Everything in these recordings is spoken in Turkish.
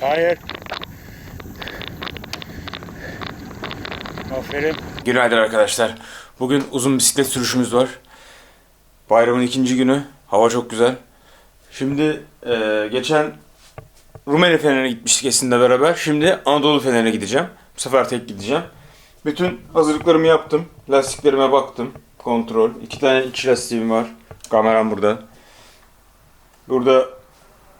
Hayır. Aferin. Günaydın arkadaşlar. Bugün uzun bisiklet sürüşümüz var. Bayramın ikinci günü. Hava çok güzel. Şimdi e, geçen Rumeli Fener'e gitmiştik Esin'le beraber. Şimdi Anadolu Fener'e gideceğim. Bu sefer tek gideceğim. Bütün hazırlıklarımı yaptım. Lastiklerime baktım. Kontrol. İki tane iç lastiğim var. Kameram burada. Burada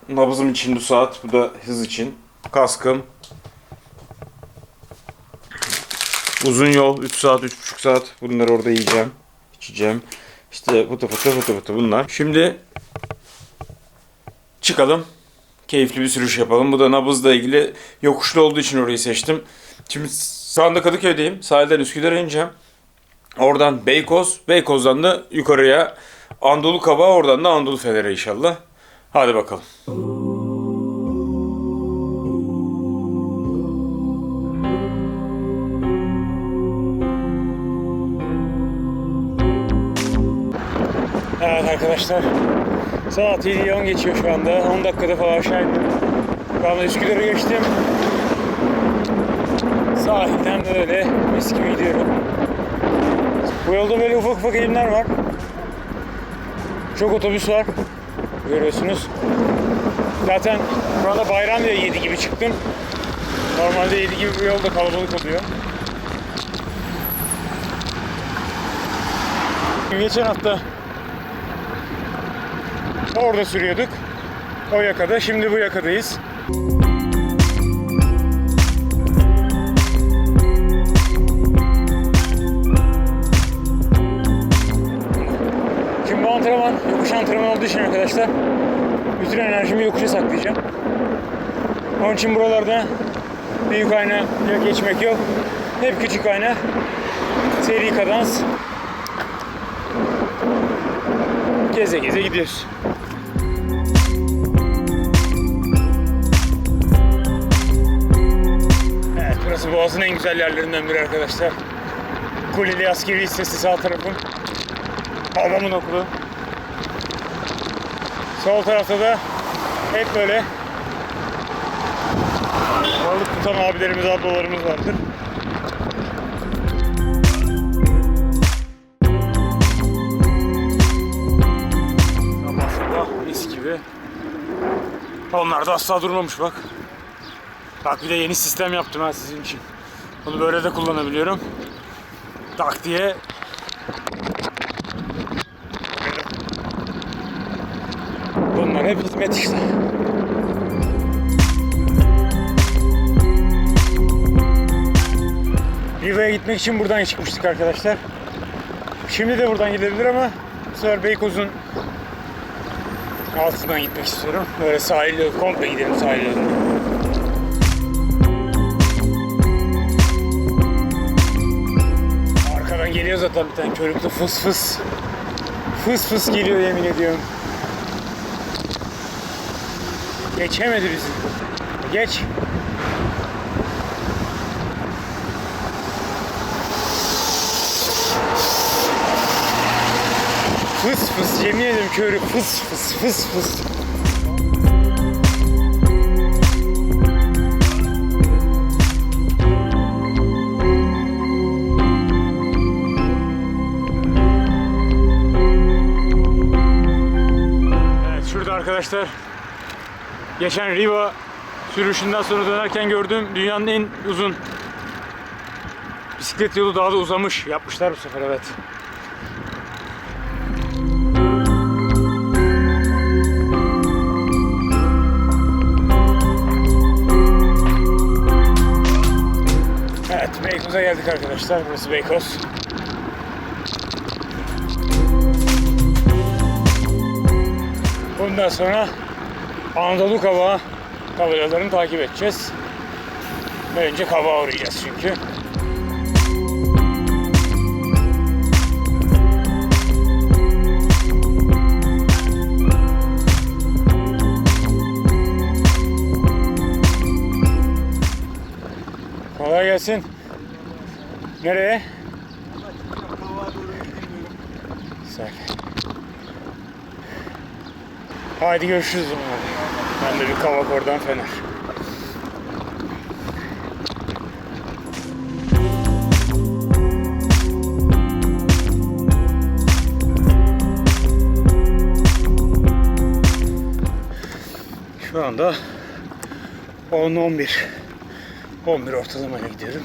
nabızım için bu saat. Bu da hız için. Kaskım. Uzun yol 3 saat 3,5 saat bunları orada yiyeceğim. içeceğim. İşte fıtı fıtı fıtı fıtı bunlar. Şimdi çıkalım. Keyifli bir sürüş yapalım. Bu da nabızla ilgili yokuşlu olduğu için orayı seçtim. Şimdi şu anda Kadıköy'deyim. Sahilden Üsküdar'a ineceğim. Oradan Beykoz. Beykoz'dan da yukarıya Anadolu Kaba. Oradan da Anadolu Fener'e inşallah. Hadi bakalım. Evet arkadaşlar. Saat 7'yi 10 geçiyor şu anda. 10 dakikada falan aşağı indim. Şu Üsküdar'ı geçtim. Sahilden böyle mis gibi gidiyorum. Bu yolda böyle ufak ufak eğimler var. Çok otobüs var. Görüyorsunuz. Zaten şu anda bayram diye 7 gibi çıktım. Normalde 7 gibi bu yolda kalabalık oluyor. Geçen hafta Orada sürüyorduk. O yakada. Şimdi bu yakadayız. Şimdi için arkadaşlar bütün enerjimi yokuşa saklayacağım. Onun için buralarda büyük ayna geçmek yok. Hep küçük ayna. Seri kadans. Geze geze gidiyoruz. Evet burası Boğaz'ın en güzel yerlerinden biri arkadaşlar. Kuleli Askeri Lisesi sağ tarafım. Babamın okulu. Sol tarafta da hep böyle balık tutan abilerimiz, ablalarımız vardır. Sabah sabah. Onlar da asla durmamış bak. Bak bir de yeni sistem yaptım ha sizin için. Bunu böyle de kullanabiliyorum. Tak diye. Bunlar hep hizmet işte. Riva'ya gitmek için buradan çıkmıştık arkadaşlar. Şimdi de buradan gidebilir ama bu sefer Beykoz'un altından gitmek istiyorum. Böyle sahil yolu, komple gidelim sahil yoluna. Arkadan geliyor zaten bir tane körüklü fıs fıs. Fıs fıs geliyor yemin ediyorum. Geçemedi bizi. Geç. Fıs fıs yemin ederim körü fıs fıs fıs fıs. Evet şurada arkadaşlar geçen Riva sürüşünden sonra dönerken gördüğüm dünyanın en uzun bisiklet yolu daha da uzamış. Yapmışlar bu sefer evet. Evet Beykoz'a geldik arkadaşlar. Burası Beykoz. Bundan sonra Anadolu Kavağı tabelalarını takip edeceğiz. Önce kavağa uğrayacağız çünkü. Kolay gelsin. Nereye? Haydi görüşürüz zaman. Ben de bir kavak oradan fener. Şu anda 10-11 11 ortalamayla gidiyorum.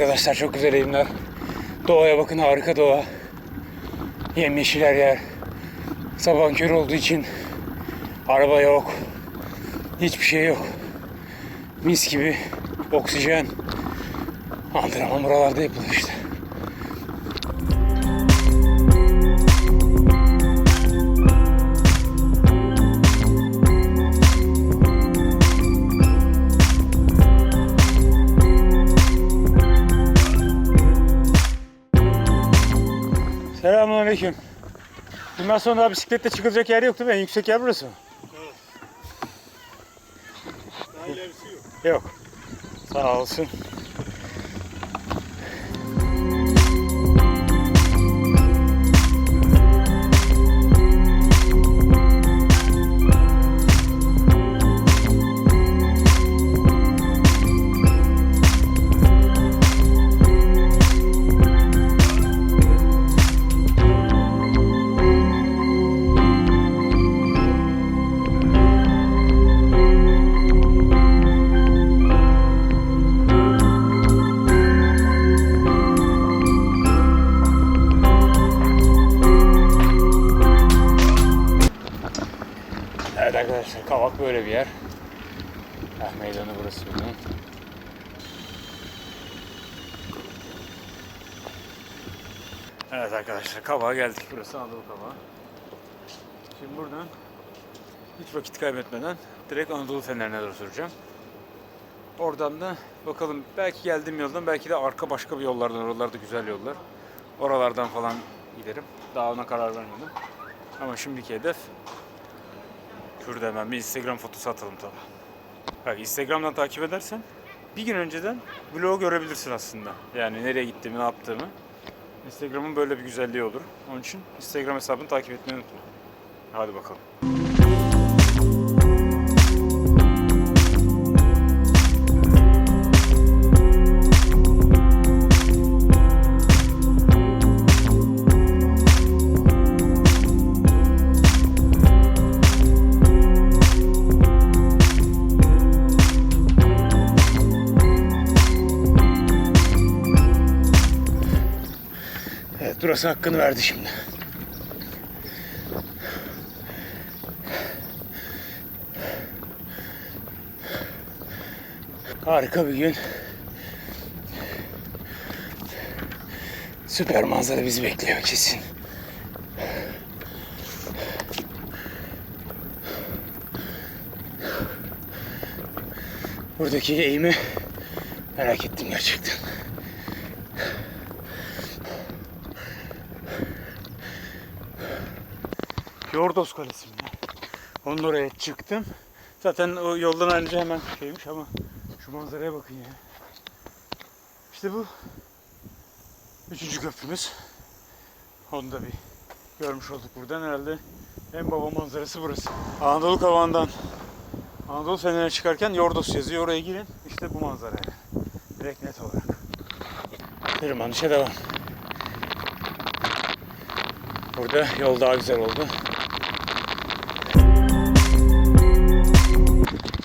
Arkadaşlar çok güzel eğimler. Doğaya bakın harika doğa. Yemyeşil her yer. Sabah kör olduğu için araba yok. Hiçbir şey yok. Mis gibi oksijen. Antrenman buralarda yapılıyor işte. Selamünaleyküm. Bundan sonra bisikletle çıkılacak yer yok değil mi? En yüksek yer burası mı? Daha ilerisi yok. Yok. Sağ olsun. Evet arkadaşlar Kavak'a geldik. Burası Anadolu Kavağı. Şimdi buradan hiç vakit kaybetmeden direkt Anadolu Feneri'ne doğru süreceğim. Oradan da bakalım belki geldiğim yoldan belki de arka başka bir yollardan oralarda güzel yollar. Oralardan falan giderim. Daha ona karar vermedim. Ama şimdiki hedef Şurada hemen bir Instagram fotosu atalım tabi. Bak Instagram'dan takip edersen bir gün önceden vlogu görebilirsin aslında. Yani nereye gittiğimi, ne yaptığımı. Instagram'ın böyle bir güzelliği olur. Onun için Instagram hesabını takip etmeyi unutma. Hadi bakalım. Evet burası hakkını verdi şimdi. Harika bir gün. Süper manzara bizi bekliyor kesin. Buradaki eğimi merak ettim gerçekten. Yordos Kalesi mi? Onun oraya çıktım. Zaten o yoldan ayrıca hemen şeymiş ama şu manzaraya bakın ya. İşte bu üçüncü köprümüz. Onu da bir görmüş olduk buradan herhalde. En baba manzarası burası. Anadolu Kavağı'ndan Anadolu Fener'e çıkarken Yordos yazıyor. Oraya girin. İşte bu manzara. Direkt net olarak. Tırmanışa devam. Burada yol daha güzel oldu.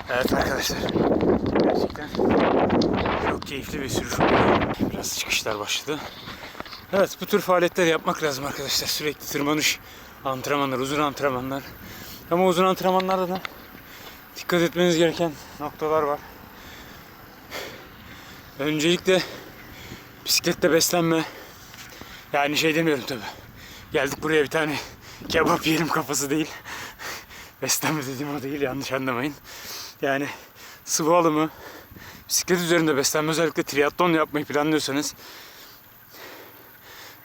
Evet arkadaşlar. Gerçekten çok keyifli bir sürüş oldu. Biraz çıkışlar başladı. Evet bu tür faaliyetler yapmak lazım arkadaşlar. Sürekli tırmanış antrenmanlar, uzun antrenmanlar. Ama uzun antrenmanlarda da dikkat etmeniz gereken noktalar var. Öncelikle bisikletle beslenme. Yani şey demiyorum tabi. Geldik buraya bir tane kebap yiyelim kafası değil. Beslenme dediğim o değil yanlış anlamayın. Yani sıvı alımı, bisiklet üzerinde beslenme özellikle triatlon yapmayı planlıyorsanız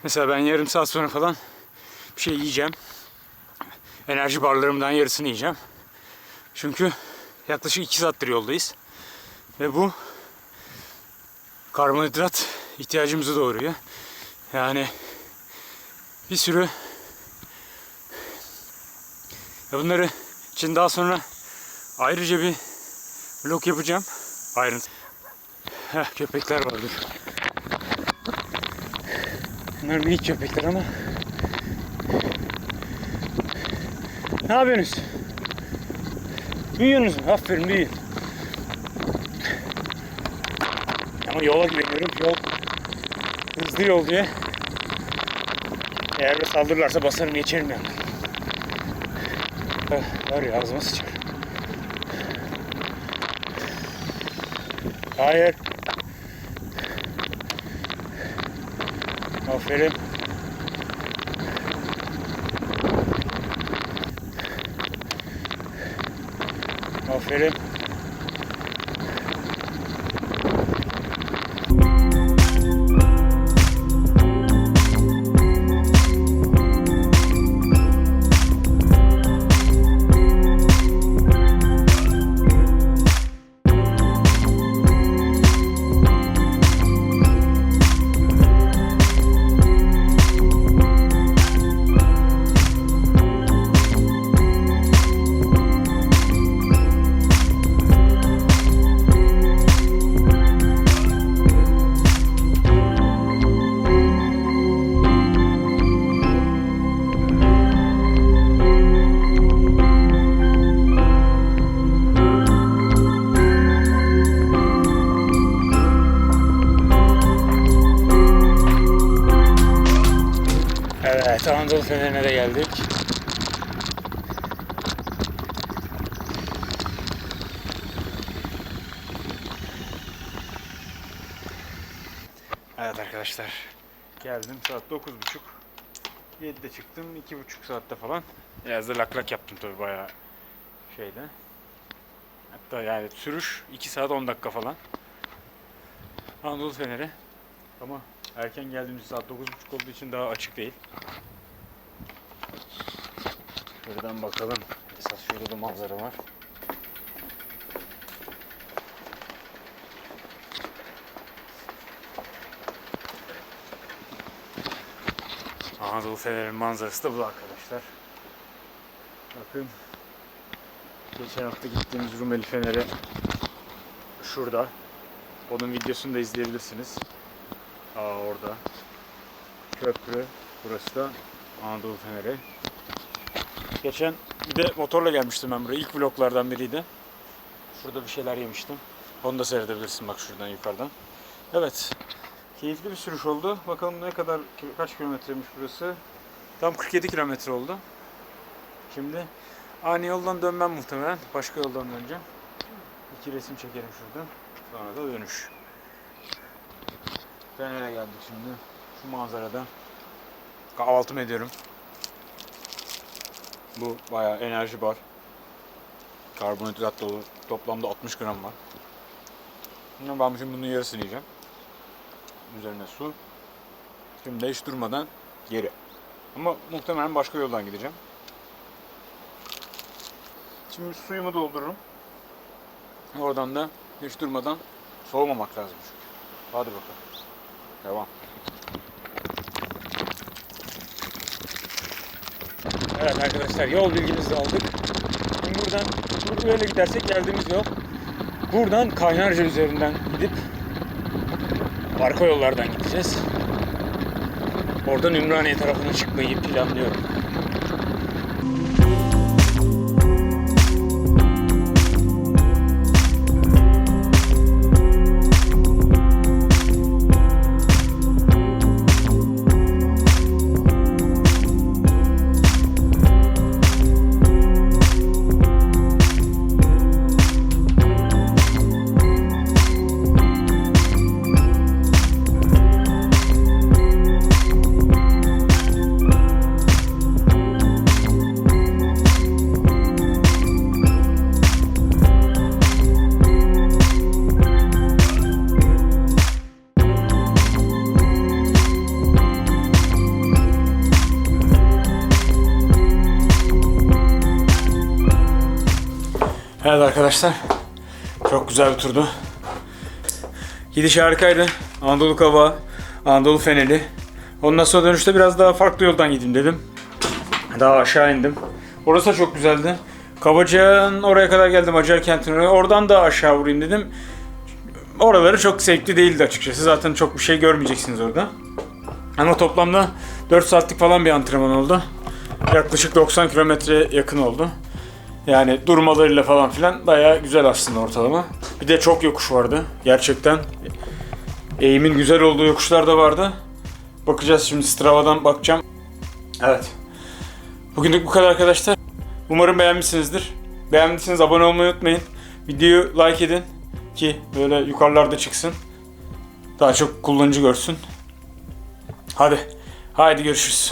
mesela ben yarım saat sonra falan bir şey yiyeceğim. Enerji barlarımdan yarısını yiyeceğim. Çünkü yaklaşık 2 saattir yoldayız. Ve bu karbonhidrat ihtiyacımızı doğuruyor. Yani bir sürü ya bunları için daha sonra ayrıca bir vlog yapacağım. Ayrıntı. Heh, köpekler vardır. Bunlar minik köpekler ama. Ne yapıyorsunuz? Büyüyorsunuz mu? Aferin büyüyün. Ama yola güveniyorum. Yol hızlı yol diye. Eğer saldırırlarsa basarım geçerim yani. Var ya ağzıma sıçar. Hayır. Aferin. Aferin. De geldik. Evet arkadaşlar, geldim saat 9.30. 7'de çıktım, 2.5 saatte falan. Biraz da lak lak yaptım tabii bayağı şeyde. Hatta yani sürüş 2 saat 10 dakika falan. Anadolu Feneri. Ama erken geldiğimiz saat 9.30 olduğu için daha açık değil. Şuradan bakalım. Esas şurada da manzara var. Anadolu Fener'in manzarası da bu arkadaşlar. Bakın. Geçen hafta gittiğimiz Rumeli Fener'i şurada. Onun videosunu da izleyebilirsiniz. Aa orada. Köprü. Burası da Anadolu Feneri. Geçen bir de motorla gelmiştim ben buraya. İlk vloglardan biriydi. Şurada bir şeyler yemiştim. Onu da seyredebilirsin bak şuradan yukarıdan. Evet. Keyifli bir sürüş oldu. Bakalım ne kadar kaç kilometreymiş burası. Tam 47 kilometre oldu. Şimdi ani yoldan dönmem muhtemelen. Başka yoldan döneceğim. İki resim çekerim şurada. Sonra da dönüş. Fener'e geldik şimdi. Şu manzarada. Kahvaltımı ediyorum. Bu bayağı enerji bar. Karbonhidrat dolu. Toplamda 60 gram var. Şimdi ben şimdi bunun yarısını yiyeceğim. Üzerine su. Şimdi hiç durmadan geri. Ama muhtemelen başka yoldan gideceğim. Şimdi suyumu doldururum. Oradan da hiç durmadan soğumamak lazım çünkü. Hadi bakalım. Devam. Evet arkadaşlar yol bilgimizi aldık. Şimdi buradan böyle gidersek geldiğimiz yol buradan Kaynarca üzerinden gidip arka yollardan gideceğiz. Oradan Ümraniye tarafına çıkmayı planlıyorum. Evet arkadaşlar. Çok güzel bir turdu. Gidiş harikaydı. Anadolu Kabağı, Anadolu Feneri, Ondan sonra dönüşte biraz daha farklı yoldan gideyim dedim. Daha aşağı indim. Orası da çok güzeldi. Kabacağın oraya kadar geldim Acar kentine. Oradan da aşağı vurayım dedim. Oraları çok zevkli değildi açıkçası. Zaten çok bir şey görmeyeceksiniz orada. Ama toplamda 4 saatlik falan bir antrenman oldu. Yaklaşık 90 kilometre yakın oldu. Yani durmalarıyla falan filan bayağı güzel aslında ortalama. Bir de çok yokuş vardı. Gerçekten eğimin güzel olduğu yokuşlar da vardı. Bakacağız şimdi Strava'dan bakacağım. Evet. Bugünlük bu kadar arkadaşlar. Umarım beğenmişsinizdir. Beğendiyseniz abone olmayı unutmayın. Videoyu like edin ki böyle yukarılarda çıksın. Daha çok kullanıcı görsün. Hadi. Haydi görüşürüz.